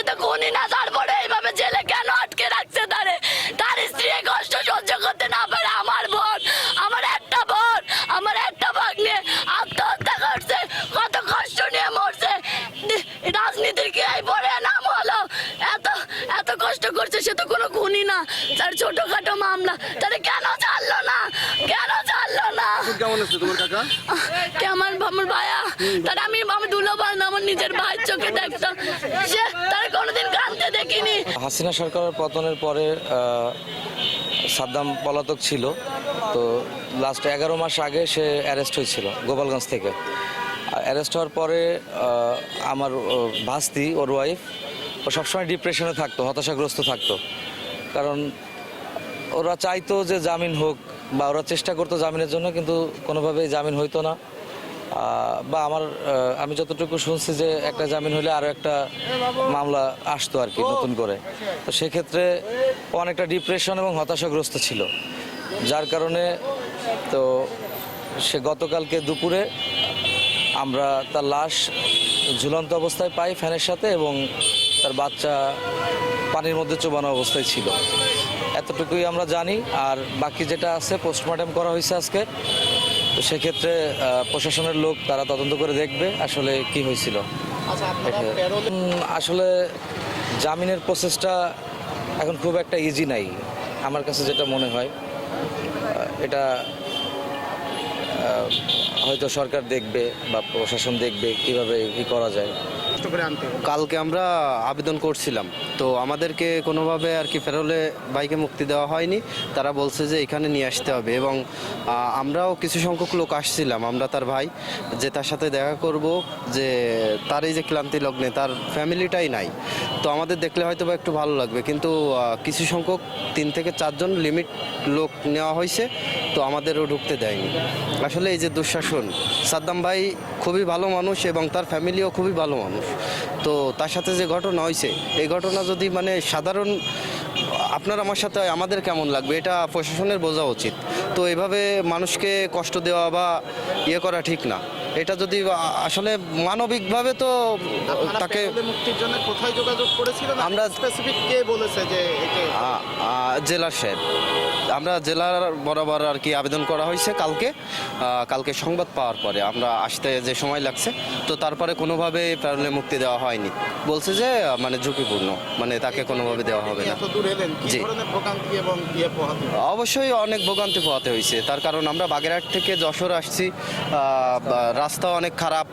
এ তো খুনি না তারপরে এইভাবে জেলে কেন আটকে রাখছে তারে? তার স্ত্রী কষ্ট সহ্য করতে না পারে আমার বোন আমার একটা বোন আমার একটা ভাগ্নে। আত্মহত্যা করছে কত কষ্ট নিয়ে মরছে। রাজনীতির কি এই পরে নাম হলো? এত এত কষ্ট করছে সে তো কোনো খুনি না। তার ছোটখাটো মামলা তারে কেন ছাড়লো না? কেন ছাড়লো না? কেমন আছে তোমার কাকা? কে আমার আমার ভাইয়া? তার আমি আমি দুলো আমার নিজের চোখে তার কোনোদিন কাঁদতে দেখিনি। হাসিনা সরকারের পতনের পরে সাদ্দাম পলাতক ছিল। তো লাস্ট এগারো মাস আগে সে অ্যারেস্ট হয়েছিল গোপালগঞ্জ থেকে। অ্যারেস্ট হওয়ার পরে আমার ভাস্তি, ওর ওয়াইফ ও সবসময় ডিপ্রেশনে থাকতো, হতাশাগ্রস্ত থাকতো। কারণ ওরা চাইতো যে জামিন হোক বা ওরা চেষ্টা করতো জামিনের জন্য, কিন্তু কোনোভাবেই জামিন হইতো না। বা আমার আমি যতটুকু শুনছি যে একটা জামিন হলে আরও একটা মামলা আসতো আর কি নতুন করে। তো সেক্ষেত্রে অনেকটা ডিপ্রেশন এবং হতাশাগ্রস্ত ছিল। যার কারণে তো সে গতকালকে দুপুরে আমরা তার লাশ ঝুলন্ত অবস্থায় পাই ফ্যানের সাথে এবং তার বাচ্চা পানির মধ্যে চোবানো অবস্থায় ছিল। এতটুকুই আমরা জানি। আর বাকি যেটা আছে পোস্টমর্টম করা হয়েছে আজকে তো সেক্ষেত্রে প্রশাসনের লোক তারা তদন্ত করে দেখবে আসলে কি হয়েছিল। আসলে জামিনের প্রসেসটা এখন খুব একটা ইজি নাই আমার কাছে যেটা মনে হয়। এটা হয়তো সরকার দেখবে বা প্রশাসন দেখবে কীভাবে কি করা যায়। কালকে আমরা আবেদন করছিলাম তো আমাদেরকে কোনোভাবে আর কি ফেরোলে বাইকে মুক্তি দেওয়া হয়নি। তারা বলছে যে এখানে নিয়ে আসতে হবে এবং আমরাও কিছু সংখ্যক লোক আসছিলাম আমরা তার ভাই যে তার সাথে দেখা করব যে তার এই যে ক্লান্তি লগ্নে তার ফ্যামিলিটাই নাই। তো আমাদের দেখলে হয়তো বা একটু ভালো লাগবে কিন্তু কিছু সংখ্যক তিন থেকে চারজন লিমিট লোক নেওয়া হয়েছে। তো আমাদেরও ঢুকতে দেয়নি। আসলে এই যে দুঃশাসন, সাদ্দাম ভাই খুবই ভালো মানুষ এবং তার ফ্যামিলিও খুবই ভালো মানুষ। তো তার সাথে যে ঘটনা হয়েছে, এই ঘটনা যদি মানে সাধারণ, আপনার আমার সাথে আমাদের কেমন লাগবে? এটা প্রশাসনের বোঝা উচিত। তো এভাবে মানুষকে কষ্ট দেওয়া বা ইয়ে করা ঠিক না। এটা যদি আসলে মানবিকভাবে তো তাকে মুক্তির জন্য কোথায় যোগাযোগ করেছিলেন? আমরা স্পেসিফিক কে বলেছে যে জেলার সাহেব আমরা জেলার বরাবর আর কি আবেদন করা হয়েছে কালকে। কালকে সংবাদ পাওয়ার পরে আমরা আসতে যে সময় লাগছে তো তারপরে কোনোভাবে প্যারোলে মুক্তি দেওয়া হয়নি। বলছে যে মানে ঝুঁকিপূর্ণ মানে তাকে কোনোভাবে দেওয়া হবে না। জি। ইয়ে অবশ্যই অনেক ভোগান্তি পোহাতে হয়েছে। তার কারণ আমরা বাগেরহাট থেকে যশোর আসছি রাস্তা অনেক খারাপ।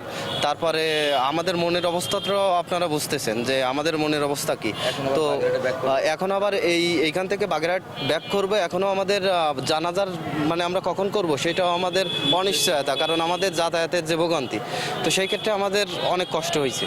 তারপরে আমাদের মনের অবস্থাটাও আপনারা বুঝতেছেন যে আমাদের মনের অবস্থা কি। তো এখন আবার এই এইখান থেকে বাগেরহাট ব্যাক করবে। এখনও আমাদের জানাজার মানে আমরা কখন করব সেটাও আমাদের অনিশ্চয়তা কারণ আমাদের যাতায়াতের যে ভোগান্তি তো সেই ক্ষেত্রে আমাদের অনেক কষ্ট হয়েছে।